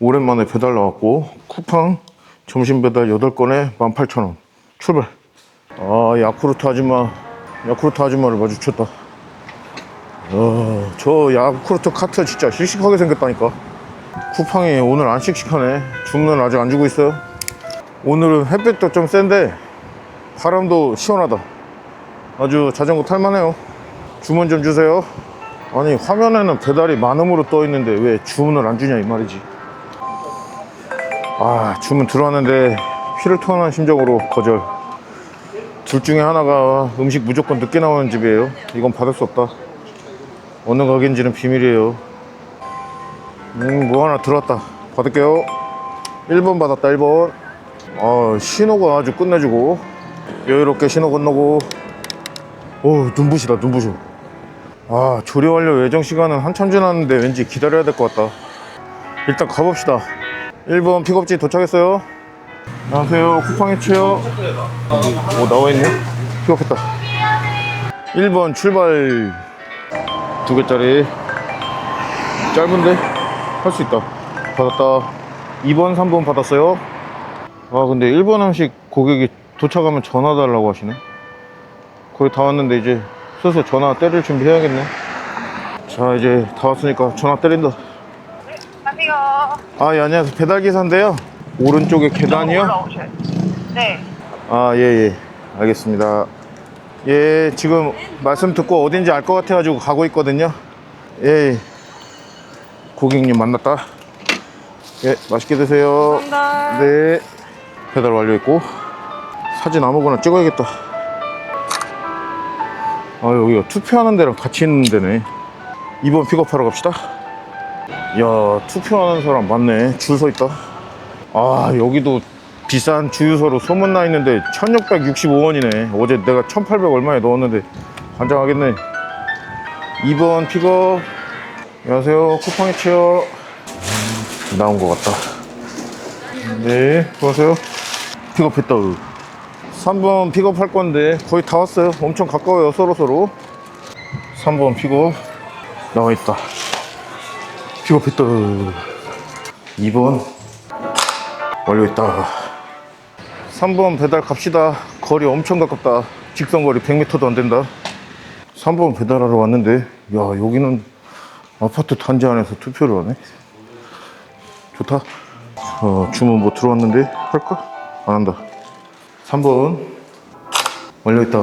오랜만에 배달 나왔고 쿠팡 점심 배달 8건에 18,000원. 출발. 아 야쿠르트 아줌마 야쿠르트 아줌마를 마주쳤다. 어, 저 야쿠르트 카트 진짜 씩씩하게 생겼다니까. 쿠팡이 오늘 안 씩씩하네. 주문은 아직 안 주고 있어요. 오늘은 햇빛도 좀 센데 바람도 시원하다. 아주 자전거 탈만해요. 주문 좀 주세요. 아니 화면에는 배달이 만음으로 떠 있는데 왜 주문을 안 주냐 이 말이지 아 주문 들어왔는데 피를 토하는 심정으로 거절. 둘 중에 하나가 음식 무조건 늦게 나오는 집이에요. 이건 받을 수 없다. 어느 가게인지는 비밀이에요. 음뭐 하나 들어왔다. 받을게요. 1번 받았다 1번. 아 신호가 아주 끝내주고. 여유롭게 신호 건너고. 오 눈부시다 눈부셔. 아 조리 완료 예정 시간은 한참 지났는데 왠지 기다려야 될 것 같다. 일단 가봅시다 1번 픽업지 도착했어요. 안녕하세요. 쿠팡 해치요 오 나와있네 픽업했다. 1번 출발. 두 개짜리. 짧은데? 할 수 있다. 받았다. 2번 3번 받았어요. 아 근데 1번 음식 고객이 도착하면 전화 달라고 하시네. 거의 다 왔는데 이제 슬슬 전화 때릴 준비 해야겠네. 자 이제 다 왔으니까 전화 때린다 가세요. 아 예 안녕하세요 배달 기사인데요 오른쪽에 계단이요? 올라오셔요. 네. 아, 예, 예. 알겠습니다. 예, 지금 말씀 듣고 어딘지 알 것 같아가지고 가고 있거든요. 예, 예. 고객님 만났다. 예, 맛있게 드세요. 감사합니다. 네. 배달 완료했고, 사진 아무거나 찍어야겠다. 아, 여기가 투표하는 데랑 같이 있는 데네. 2번 픽업하러 갑시다. 야, 투표하는 사람 많네. 줄 서 있다. 아, 여기도 비싼 주유소로 소문나 있는데 1665원이네. 어제 내가 1800 얼마에 넣었는데 환장하겠네. 2번 픽업. 안녕하세요. 쿠팡 해치요. 나온 것 같다. 네, 수고하세요. 픽업했다. 3번 픽업할 건데 거의 다 왔어요. 엄청 가까워요. 서로서로. 3번 픽업. 나와 있다. 픽업했다. 2번 완료했다. 3번 배달 갑시다. 거리 엄청 가깝다. 직선 거리 100m도 안 된다. 3번 배달하러 왔는데, 야, 여기는 아파트 단지 안에서 투표를 하네. 좋다. 어, 주문 뭐 들어왔는데, 할까? 안 한다. 3번 완료했다.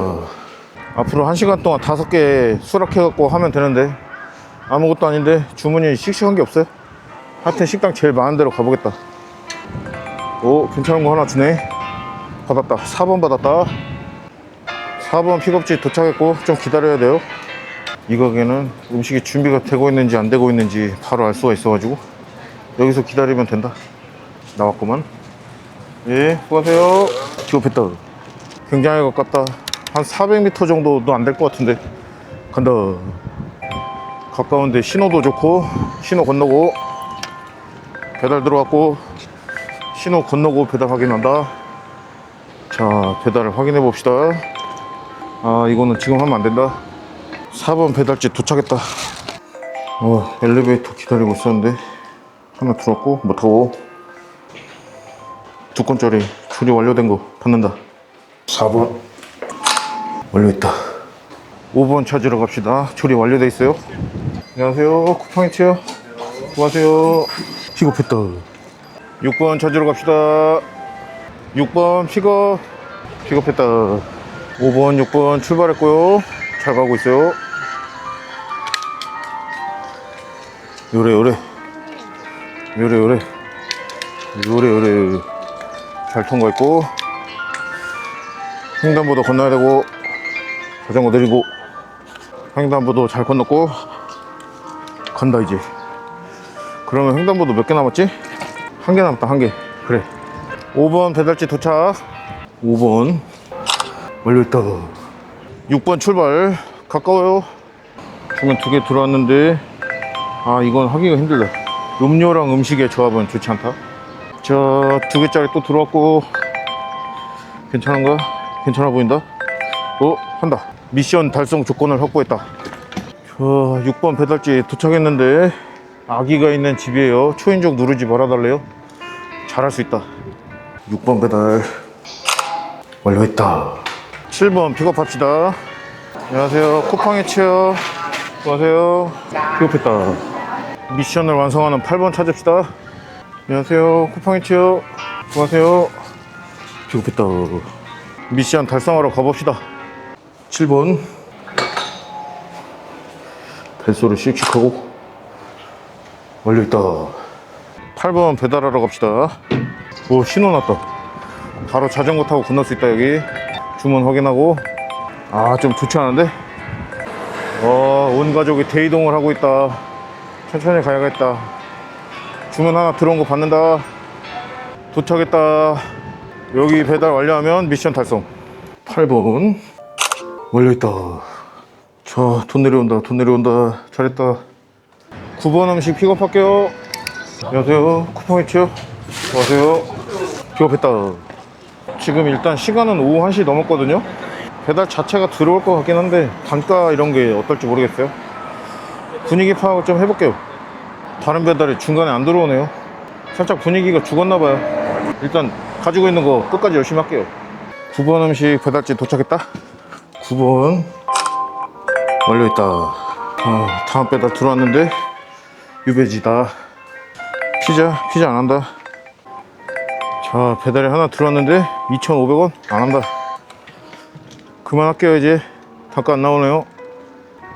앞으로 1시간 동안 5개 수락해갖고 하면 되는데, 아무것도 아닌데, 주문이 씩씩한 게 없어요. 하여튼 식당 제일 많은 데로 가보겠다. 오 괜찮은 거 하나 주네. 받았다. 4번 받았다. 4번 픽업지 도착했고 좀 기다려야 돼요. 이 가게는 음식이 준비가 되고 있는지 안 되고 있는지 바로 알 수가 있어 가지고 여기서 기다리면 된다. 나왔구만. 예 수고하세요. 픽업했다. 굉장히 가깝다. 한 400m 정도도 안 될 것 같은데 간다 가까운데 신호도 좋고 신호 건너고 배달 들어왔고 신호 건너고 배달 확인한다. 자, 배달을 확인해 봅시다. 아, 이거는 지금 하면 안 된다. 4번 배달지 도착했다. 어, 엘리베이터 기다리고 있었는데 하나 들어왔고 못 타고 두 건짜리 조리 완료된 거 받는다. 4번 완료했다. 5번 찾으러 갑시다. 조리 완료돼 있어요. 안녕하세요. 쿠팡이치요. 수고하세요. 픽업했다. 6번 찾으러 갑시다. 6번 픽업. 픽업했다. 5번, 6번 출발했고요. 잘 가고 있어요. 요래, 요래. 요래, 요래. 요래, 요래. 잘 통과했고. 횡단보도 건너야 되고. 자전거 내리고. 횡단보도 잘 건넜고. 간다, 이제. 그러면 횡단보도 몇 개 남았지? 한 개 남았다 한 개. 그래. 5번 배달지 도착. 5번. 완료했다. 6번 출발. 가까워요. 주문 두개 들어왔는데. 아 이건 하기가 힘들다. 음료랑 음식의 조합은 좋지 않다. 자 두 개짜리 또 들어왔고. 괜찮은가? 괜찮아 보인다? 어? 한다. 미션 달성 조건을 확보했다 자 6번 배달지 도착했는데 아기가 있는 집이에요. 초인종 누르지 말아달래요. 잘할 수 있다. 6번 배달 완료했다. 7번 픽업합시다. 안녕하세요. 쿠팡의 치어. 안녕하세요. 픽업했다. 미션을 완성하는 8번 찾읍시다. 안녕하세요. 쿠팡의 치어. 안녕하세요. 픽업했다. 미션 달성하러 가봅시다. 7번 뱃소를 씩씩하고 완료했다. 8번 배달하러 갑시다. 오 신호 났다. 바로 자전거 타고 건널 수 있다 여기. 주문 확인하고. 아 좀 좋지 않은데? 어온 가족이 대이동을 하고 있다. 천천히 가야겠다. 주문 하나 들어온 거 받는다. 도착했다. 여기 배달 완료하면 미션 달성. 8번 완료했다 자, 돈 내려온다, 돈 내려온다. 잘했다. 9번 음식 픽업할게요. 안녕하세요. 쿠팡 있죠? 안녕하세요. 픽업했다. 지금 일단 시간은 오후 1시 넘었거든요. 배달 자체가 들어올 것 같긴 한데, 단가 이런 게 어떨지 모르겠어요. 분위기 파악을 좀 해볼게요. 다른 배달이 중간에 안 들어오네요. 살짝 분위기가 죽었나봐요. 일단 가지고 있는 거 끝까지 열심히 할게요. 9번 음식 배달지 도착했다. 9번 완료했다. 아, 다음 배달 들어왔는데 유배지다. 피자 피자 안 한다. 자 배달이 하나 들어왔는데 2,500원 안 한다. 그만할게요 이제 단가 안 나오네요.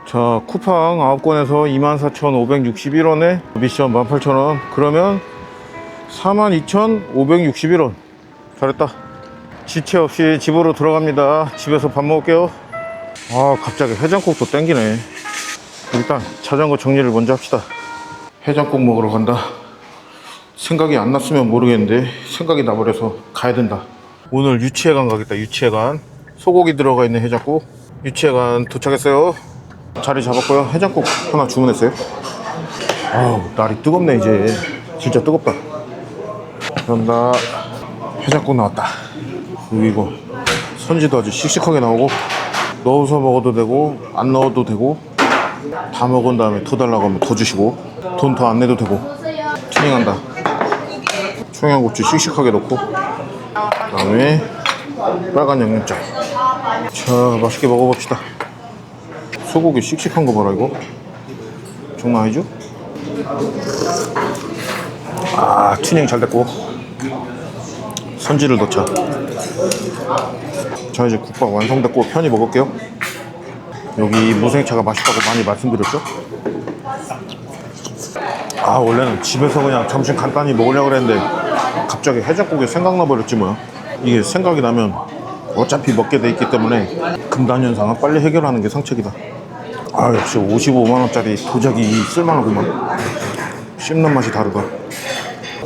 자 쿠팡 9건에서 24,561원에 미션 18,000원 그러면 42,561원 잘했다. 지체 없이 집으로 들어갑니다. 집에서 밥 먹을게요. 아 갑자기 해장국도 땡기네. 일단 자전거 정리를 먼저 합시다. 해장국 먹으러 간다. 생각이 안 났으면 모르겠는데 생각이 나버려서 가야 된다. 오늘 유치회관 가겠다 유치회관. 소고기 들어가 있는 해장국. 유치회관 도착했어요. 자리 잡았고요. 해장국 하나 주문했어요. 아우 날이 뜨겁네 이제. 진짜 뜨겁다. 그런다. 해장국 나왔다. 그리고. 선지도 아주 씩씩하게 나오고 넣어서 먹어도 되고 안 넣어도 되고 다 먹은 다음에 더 달라고 하면 더 주시고 돈 더 안 내도 되고. 튜닝한다. 청양고추 씩씩하게 넣고 그 다음에 빨간 양념장. 자 맛있게 먹어봅시다. 소고기 씩씩한 거 봐라 이거. 장난 아니죠? 아 튜닝 잘 됐고. 선지를 넣자 자 이제 국밥 완성됐고 편히 먹을게요. 여기 무생차가 맛있다고 많이 말씀드렸죠? 아 원래는 집에서 그냥 점심 간단히 먹으려고 그랬는데 갑자기 해장국이 생각나 버렸지 뭐야. 이게 생각이 나면 어차피 먹게 돼 있기 때문에 금단현상은 빨리 해결하는 게 상책이다. 아 역시 55만원짜리 도자기 쓸만하구만. 씹는 맛이 다르다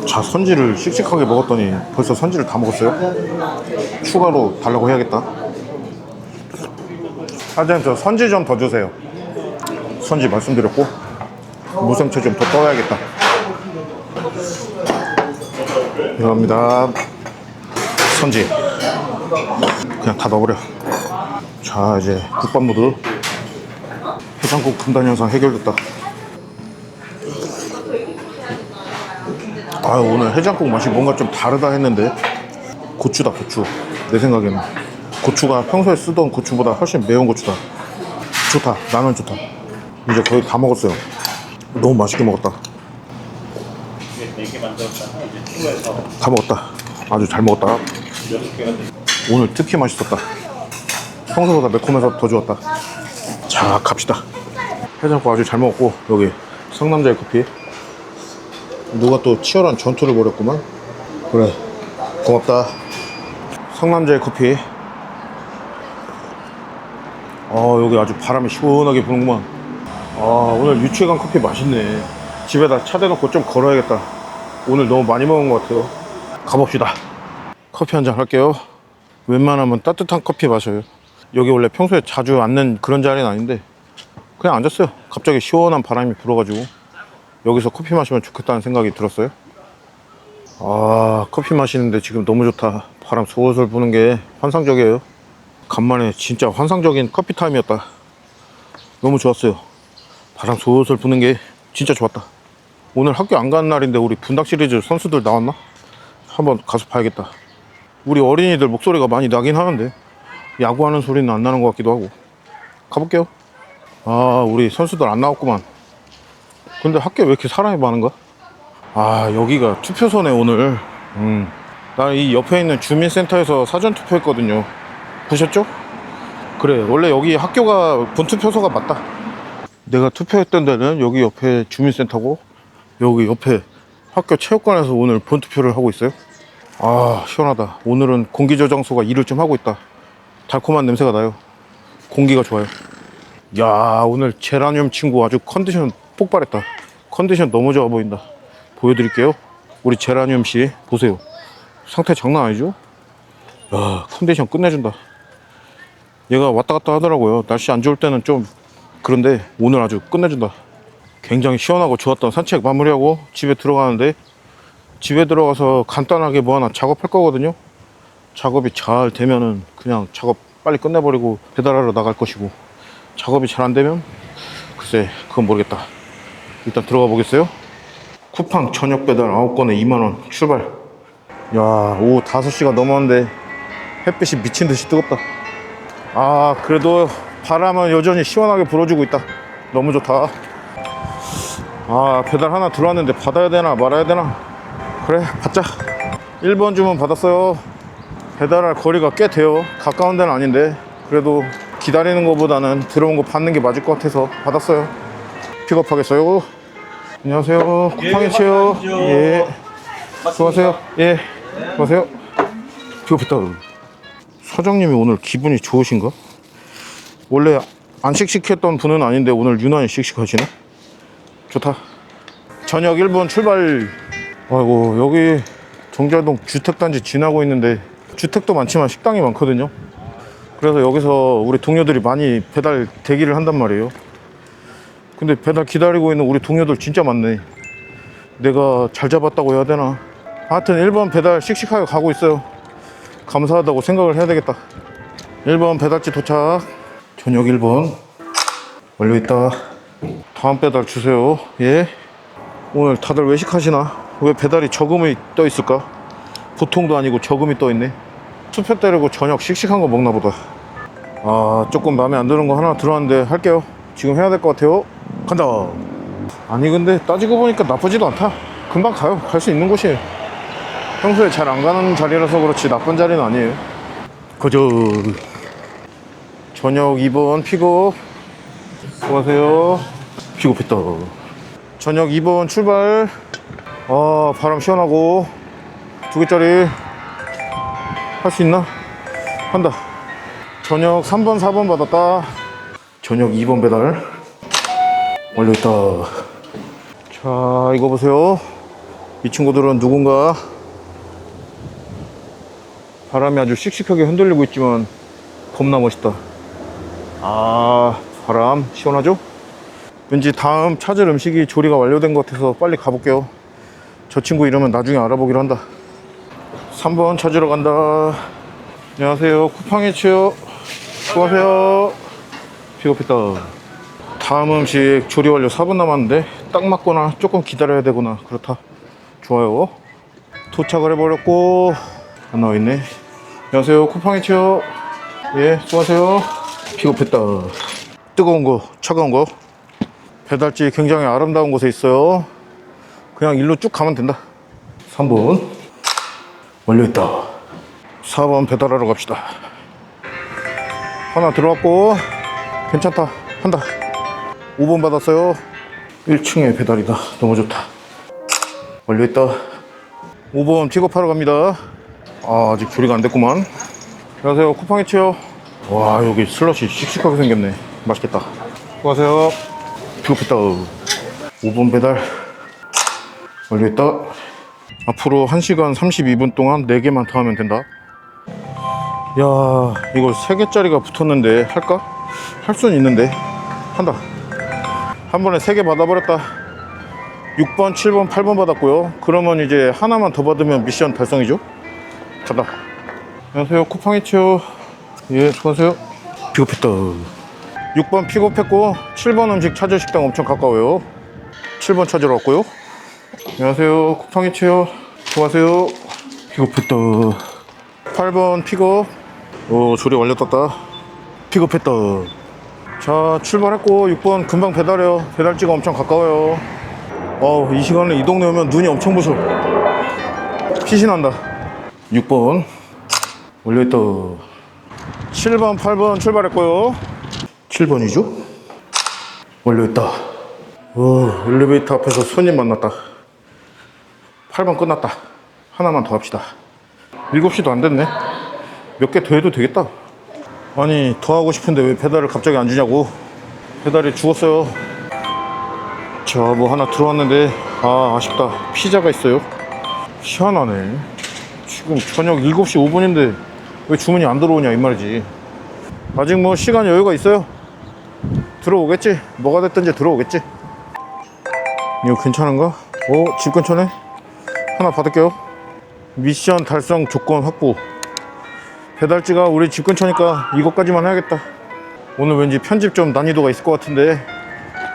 자 선지를 씩씩하게 먹었더니 벌써 선지를 다 먹었어요 추가로 달라고 해야겠다. 사장님 저 선지 좀 더 주세요. 선지 말씀드렸고 무생채 좀 더 떠야겠다. 감사합니다. 선지 그냥 다 넣어버려. 자 이제 국밥 모드 해장국 금단 현상 해결됐다. 아 오늘 해장국 맛이 뭔가 좀 다르다 했는데 고추다 고추. 내 생각에는. 고추가 평소에 쓰던 고추보다 훨씬 매운 고추다. 좋다 나는 좋다. 이제 거의 다 먹었어요. 너무 맛있게 먹었다. 다 먹었다. 아주 잘 먹었다. 오늘 특히 맛있었다. 평소보다 매콤해서 더 좋았다. 자 갑시다. 해장국 아주 잘 먹었고 여기 성남자의 커피 누가 또 치열한 전투를 벌였구만. 그래 고맙다. 성남자의 커피. 아 여기 아주 바람이 시원하게 부는구만. 아 오늘 유치회관 커피 맛있네. 집에다 차 대놓고 좀 걸어야겠다. 오늘 너무 많이 먹은 것 같아요. 가봅시다. 커피 한 잔 할게요. 웬만하면 따뜻한 커피 마셔요. 여기 원래 평소에 자주 앉는 그런 자리는 아닌데 그냥 앉았어요. 갑자기 시원한 바람이 불어가지고 여기서 커피 마시면 좋겠다는 생각이 들었어요 아 커피 마시는데 지금 너무 좋다 바람 솔솔 부는 게 환상적이에요 간만에 진짜 환상적인 커피 타임이었다 너무 좋았어요 바람 솔솔 부는 게 진짜 좋았다 오늘 학교 안 가는 날인데 우리 분당 시리즈 선수들 나왔나? 한번 가서 봐야겠다. 우리 어린이들 목소리가 많이 나긴 하는데 야구하는 소리는 안 나는 것 같기도 하고 가볼게요. 아 우리 선수들 안 나왔구만. 근데 학교 왜 이렇게 사람이 많은가? 아 여기가 투표소네 오늘. 음. 나이 옆에 있는 주민센터에서 사전 투표했거든요. 보셨죠? 그래 원래 여기 학교가 본투표소가 맞다. 내가 투표했던 데는 여기 옆에 주민센터고 여기 옆에 학교 체육관에서 오늘 본투표를 하고 있어요. 아 시원하다. 오늘은 공기저장소가 일을 좀 하고 있다. 달콤한 냄새가 나요. 공기가 좋아요. 야 오늘 제라늄 친구 아주 컨디션 폭발했다. 컨디션 너무 좋아 보인다. 보여드릴게요. 우리 제라늄 씨 보세요. 상태 장난 아니죠? 야 컨디션 끝내준다. 얘가 왔다 갔다 하더라고요. 날씨 안 좋을 때는 좀 그런데 오늘 아주 끝내준다. 굉장히 시원하고 좋았던 산책 마무리하고 집에 들어가는데 집에 들어가서 간단하게 뭐 하나 작업할 거거든요. 작업이 잘 되면은 그냥 작업 빨리 끝내버리고 배달하러 나갈 것이고 작업이 잘 안 되면 글쎄 그건 모르겠다. 일단 들어가 보겠어요. 쿠팡 저녁 배달 9건에 2만원 출발. 야, 오후 5시가 넘었는데 햇빛이 미친 듯이 뜨겁다. 아, 그래도 바람은 여전히 시원하게 불어주고 있다. 너무 좋다. 아, 배달 하나 들어왔는데 받아야 되나 말아야 되나? 그래, 받자. 1번 주문 받았어요. 배달할 거리가 꽤 돼요. 가까운 데는 아닌데 그래도 기다리는 것보다는 들어온 거 받는 게 맞을 것 같아서 받았어요. 픽업하겠어요. 안녕하세요. 쿠팡이치요. 예. 수고하세요. 예. 수고하세요. 픽업했다. 사장님이 오늘 기분이 좋으신가? 원래 안 씩씩했던 분은 아닌데 오늘 유난히 씩씩하시네. 좋다. 저녁 1분 출발. 아이고 여기 정자동 주택단지 지나고 있는데 주택도 많지만 식당이 많거든요. 그래서 여기서 우리 동료들이 많이 배달 대기를 한단 말이에요. 근데 배달 기다리고 있는 우리 동료들 진짜 많네. 내가 잘 잡았다고 해야 되나? 하여튼 1번 배달 씩씩하게 가고 있어요. 감사하다고 생각을 해야 되겠다. 1번 배달지 도착. 저녁 1번. 완료했다. 다음 배달 주세요. 예. 오늘 다들 외식하시나? 왜 배달이 저금이 떠 있을까? 보통도 아니고 저금이 떠 있네. 투표 때리고 저녁 씩씩한 거 먹나 보다. 아, 조금 마음에 안 드는 거 하나 들어왔는데 할게요. 지금 해야 될 것 같아요. 간다. 아니, 근데 따지고 보니까 나쁘지도 않다. 금방 가요. 갈 수 있는 곳이에요. 평소에 잘 안 가는 자리라서 그렇지 나쁜 자리는 아니에요. 그저 저녁 2번 픽업. 수고하세요. 픽업했다. 저녁 2번 출발. 아, 바람 시원하고 두 개짜리 할 수 있나? 한다. 저녁 3번, 4번 받았다. 저녁 2번 배달 완료했다. 자, 이거 보세요. 이 친구들은 누군가 바람이 아주 씩씩하게 흔들리고 있지만 겁나 멋있다. 아, 바람 시원하죠? 왠지 다음 찾을 음식이 조리가 완료된 것 같아서 빨리 가볼게요. 저 친구 이러면 나중에 알아보기로 한다. 3번 찾으러 간다. 안녕하세요. 쿠팡이치요. 수고하세요. 픽업했다. 다음 음식 조리 완료 4분 남았는데 딱 맞거나 조금 기다려야 되거나 그렇다. 좋아요. 도착을 해버렸고 안 나와있네. 안녕하세요. 쿠팡이치요. 예, 수고하세요. 픽업했다. 뜨거운 거, 차가운 거. 배달지 굉장히 아름다운 곳에 있어요. 그냥 일로 쭉 가면 된다. 3번 완료했다. 4번 배달하러 갑시다. 하나 들어왔고 괜찮다. 한다. 5번 받았어요. 1층에 배달이다. 너무 좋다. 완료했다. 5번 픽업하러 갑니다. 아, 아직 조리가 안 됐구만. 안녕하세요. 쿠팡이치요. 와, 여기 슬러시 씩씩하게 생겼네. 맛있겠다. 수고하세요. 픽업했다. 5번 배달. 완료했다. 앞으로 1시간 32분 동안 4개만 더 하면 된다. 야, 이거 3개짜리가 붙었는데 할까? 할 수는 있는데. 한다. 한 번에 3개 받아버렸다. 6번, 7번, 8번 받았고요. 그러면 이제 하나만 더 받으면 미션 달성이죠? 간다. 안녕하세요. 쿠팡이치요. 예, 수고하세요. 픽업했다. 6번 픽업했고, 7번 음식 찾을 식당 엄청 가까워요. 7번 찾으러 왔고요. 안녕하세요. 쿠팡이치요. 수고하세요. 픽업했다. 8번 픽업. 오, 조리 완료 떴다. 픽업했다. 자, 출발했고, 6번 금방 배달해요. 배달지가 엄청 가까워요. 어우, 이 시간에 이 동네 오면 눈이 엄청 부셔. 피신 난다. 6번. 올려있다. 7번, 8번 출발했고요. 7번이죠? 올려있다. 오, 엘리베이터 앞에서 손님 만났다. 8번 끝났다. 하나만 더 합시다. 7시도 안 됐네. 몇 개 더 해도 되겠다. 아니, 더 하고 싶은데 왜 배달을 갑자기 안 주냐고. 배달이 죽었어요. 자, 뭐 하나 들어왔는데, 아, 아쉽다. 피자가 있어요. 희한하네. 지금 저녁 7시 5분인데 왜 주문이 안 들어오냐, 이 말이지. 아직 뭐 시간 여유가 있어요. 들어오겠지? 뭐가 됐든지 들어오겠지? 이거 괜찮은가? 오, 집 근처네? 하나 받을게요. 미션 달성 조건 확보. 배달지가 우리 집 근처니까 이것까지만 해야겠다. 오늘 왠지 편집 좀 난이도가 있을 것 같은데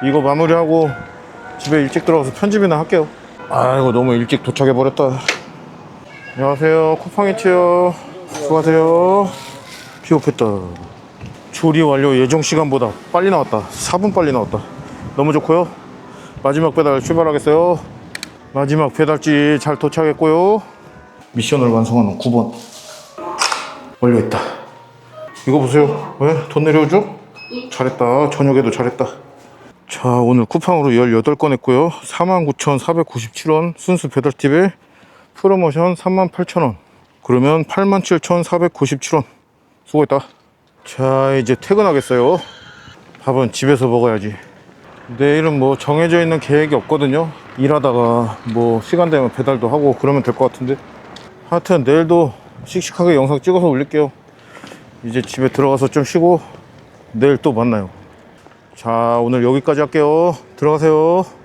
이거 마무리하고 집에 일찍 들어가서 편집이나 할게요. 아이고 너무 일찍 도착해 버렸다. 안녕하세요. 쿠팡이치요. 수고하세요. 피업했다. 조리 완료 예정 시간보다 빨리 나왔다. 4분 빨리 나왔다. 너무 좋고요. 마지막 배달 출발하겠어요. 마지막 배달지 잘 도착했고요. 미션을 완성하는 9번. 완료했다. 이거 보세요. 왜? 돈 내려오죠? 잘했다. 저녁에도 잘했다. 자, 오늘 쿠팡으로 18건 했고요. 49,497원 순수 배달팁에 프로모션 38,000원. 그러면 87,497원. 수고했다. 자, 이제 퇴근하겠어요. 밥은 집에서 먹어야지. 내일은 뭐 정해져 있는 계획이 없거든요. 일하다가 뭐 시간 되면 배달도 하고 그러면 될 것 같은데. 하여튼 내일도 씩씩하게 영상 찍어서 올릴게요. 이제 집에 들어가서 좀 쉬고 내일 또 만나요. 자, 오늘 여기까지 할게요. 들어가세요.